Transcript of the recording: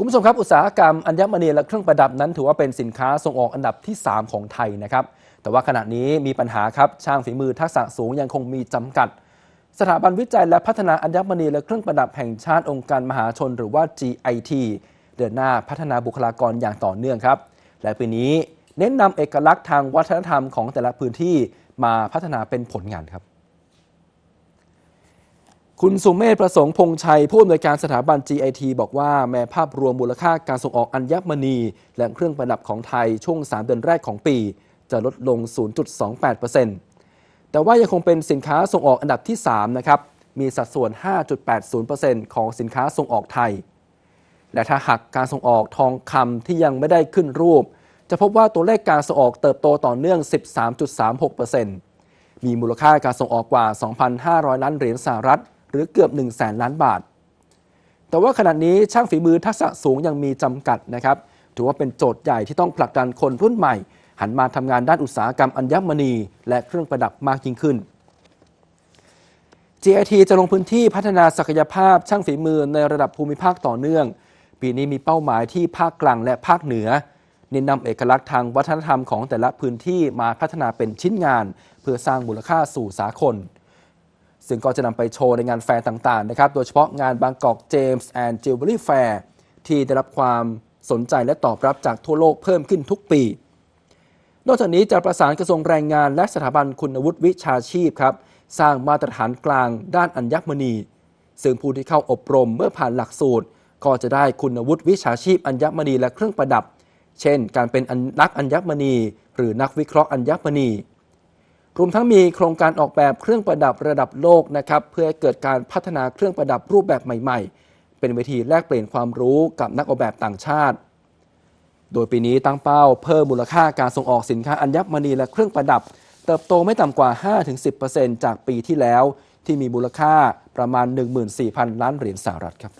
คุณผู้ชมครับ อุตสาหกรรมอัญมณีและเครื่องประดับนั้นถือว่าเป็นสินค้าส่งออกอันดับที่ 3 ของไทยนะครับ แต่ว่าขณะนี้มีปัญหาครับ ช่างฝีมือทักษะสูงยังคงมีจำกัด สถาบันวิจัยและพัฒนาอัญมณีและเครื่องประดับแห่งชาติองค์การมหาชนหรือว่า GIT เดินหน้าพัฒนาบุคลากรอย่างต่อเนื่องครับ และปีนี้เน้นนำเอกลักษณ์ทางวัฒนธรรมของแต่ละพื้นที่มาพัฒนาเป็นผลงานครับ คุณสุเมธประสงค์พงษ์ชัย ผู้อำนวยการสถาบัน GIT บอกว่าแม้ภาพรวมมูลค่าการส่งออกอัญมณี และเครื่องประดับของไทยช่วง 3 เดือนแรกของปี จะลดลง 0.28%แต่ว่ายังคงเป็นสินค้าส่งออกอันดับที่ 3 นะครับ มีสัดส่วน 5.80%ของสินค้าส่งออกไทย และถ้าหักการส่งออกทองคำที่ยังไม่ได้ขึ้นรูป จะพบว่าตัวเลขการส่งออกเติบโตต่อเนื่อง 13.36%มีมูลค่าการส่งออกกว่า 2,500 ล้านเหรียญสหรัฐ หรือเกือบ1 0 0 0 0แสนล้านบาท แต่ว่าขณะนี้ช่างฝีมือทักษะสูงยังมีจำกัดนะครับ ถือว่าเป็นโจทย์ใหญ่ที่ต้องผลักดันคนรุ่นใหม่ หันมาทำงานด้านอุตสาหกรรมอัญมณี และเครื่องประดับมากยิ่งขึ้น GIT จะลงพื้นที่พัฒนาศักยภาพช่างฝีมือในระดับภูมิภาคต่อเนื่อง ปีนี้มีเป้าหมายที่ภาคกลางและภาคเหนือเน้นนำเอกลักษณ์ทางวัฒนธรรมของแต่ละพื้นที่มาพัฒนาเป็นชิ้นงาน เพื่อสร้างมูลค่าสู่สากล ซึ่งก็จะนำไปโชว์ในงานแฟร์ต่างๆนะครับ โดยเฉพาะงานบางกอกเจมส์แอนด์จิวเวลรี่แฟร์ที่ได้รับความสนใจและตอบรับจากทั่วโลกเพิ่มขึ้นทุกปี นอกจากนี้จะประสานกระทรวงแรงงานและสถาบันคุณวุฒิวิชาชีพครับ สร้างมาตรฐานกลางด้านอัญมณี ซึ่งผู้ที่เข้าอบรมเมื่อผ่านหลักสูตร ก็จะได้คุณวุฒิวิชาชีพอัญมณีและเครื่องประดับ เช่น การเป็นนักอัญมณี หรือนักวิเคราะห์อัญมณี รวมทั้งมีโครงการออกแบบเครื่องประดับระดับโลกนะครับเพื่อให้เกิดการพัฒนาเครื่องประดับรูปแบบใหม่ ๆ เป็นเวทีแลกเปลี่ยนความรู้กับนักออกแบบต่างชาติ โดยปีนี้ตั้งเป้าเพิ่มมูลค่าการส่งออกสินค้าอัญมณีและเครื่องประดับ เติบโตไม่ต่ำกว่า 5-10%จากปีที่แล้ว ที่มีมูลค่าประมาณ 14,000 ล้านเหรียญสหรัฐครับ